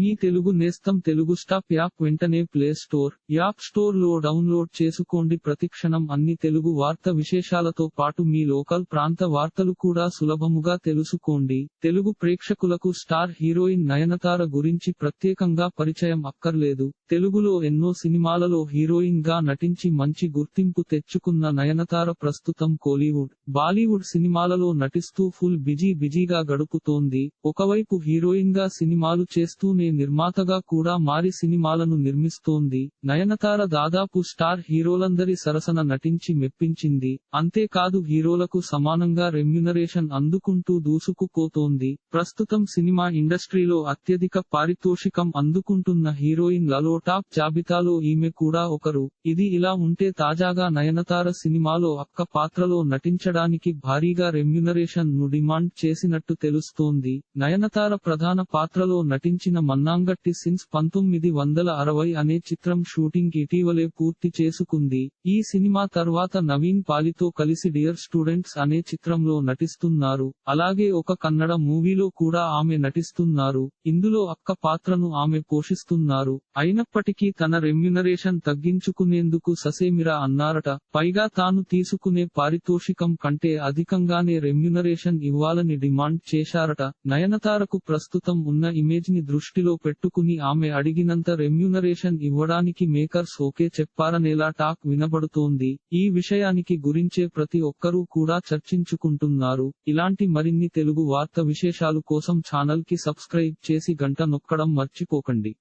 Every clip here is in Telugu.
మీ తెలుగు నేస్తం తెలుగు స్టాప్ యాప్ వెంటనే ప్లే స్టోర్ యాప్ స్టోర్లో డౌన్లోడ్ చేసుకోండి. ప్రతిక్షణం అన్ని తెలుగు వార్త విశేషాలతో పాటు మీ లోకల్ ప్రాంత వార్తలు కూడా సులభముగా తెలుసుకోండి. తెలుగు ప్రేక్షకులకు స్టార్ హీరోయిన్ నయనతార గురించి ప్రత్యేకంగా పరిచయం అక్కర్లేదు. తెలుగులో ఎన్నో సినిమాలలో హీరోయిన్గా నటించి మంచి గుర్తింపు తెచ్చుకున్న నయనతార ప్రస్తుతం కోలీవుడ్ బాలీవుడ్ సినిమాలలో నటిస్తూ ఫుల్ బిజీ బిజీగా గడుపుతోంది. ఒకవైపు హీరోయిన్గా సినిమాలు చేస్తూనే నిర్మాతగా కూడా మారి సినిమాలను నిర్మిస్తోంది. నయనతార దాదాపు స్టార్ హీరోలందరి సరసన నటించి మెప్పించింది. అంతేకాదు హీరోలకు సమానంగా రెమ్యునరేషన్ అందుకుంటూ దూసుకుపోతోంది. ప్రస్తుతం సినిమా ఇండస్ట్రీలో అత్యధిక పారితోషికం అందుకుంటున్న హీరోయిన్లలో టాప్ జాబితాలో ఈమె కూడా ఒకరు. ఇది ఇలా ఉంటే తాజాగా నయనతార సినిమాలో అక్క పాత్రలో నటించడానికి భారీగా రెమ్యునరేషన్ను డిమాండ్ చేసినట్టు తెలుస్తోంది. నయనతార ప్రధాన పాత్రలో నటించిన మన్నాంగట్టి సిన్స్ పంతొమ్మిది వందల అరవై అనే చిత్రం షూటింగ్ ఇటీవలే పూర్తి చేసుకుంది. ఈ సినిమా తర్వాత నవీన్ పాలితో కలిసి డియర్ స్టూడెంట్స్ అనే చిత్రంలో నటిస్తున్నారు. అలాగే ఒక కన్నడ మూవీలో కూడా ఆమె నటిస్తున్నారు. ఇందులో అక్క పాత్రను ఆమె పోషిస్తున్నారు. అయినప్పటికీ తన రెమ్యునరేషన్ తగ్గించుకునేందుకు ససేమిరా అన్నారట. పైగా తాను తీసుకునే పారితోషికం కంటే అధికంగానే రెమ్యునరేషన్ ఇవ్వాలని డిమాండ్ చేశారట. నయనతారకు ప్రస్తుతం ఉన్న ఇమేజ్ని దృష్టి దృష్టిలో పెట్టుకుని ఆమె అడిగినంత రెమ్యూనరేషన్ ఇవ్వడానికి మేకర్స్ ఓకే చెప్పారనేలా టాక్ వినబడుతోంది. ఈ విషయానికి గురించే ప్రతి ఒక్కరూ కూడా చర్చించుకుంటున్నారు. ఇలాంటి మరిన్ని తెలుగు వార్త విశేషాలు కోసం ఛానల్కి సబ్స్క్రైబ్ చేసి గంట నొక్కడం మర్చిపోకండి.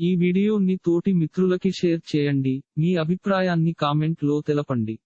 ఈ వీడియోని తోటి మిత్రులకి షేర్ చేయండి. మీ అభిప్రాయాన్ని కామెంట్లో తెలపండి.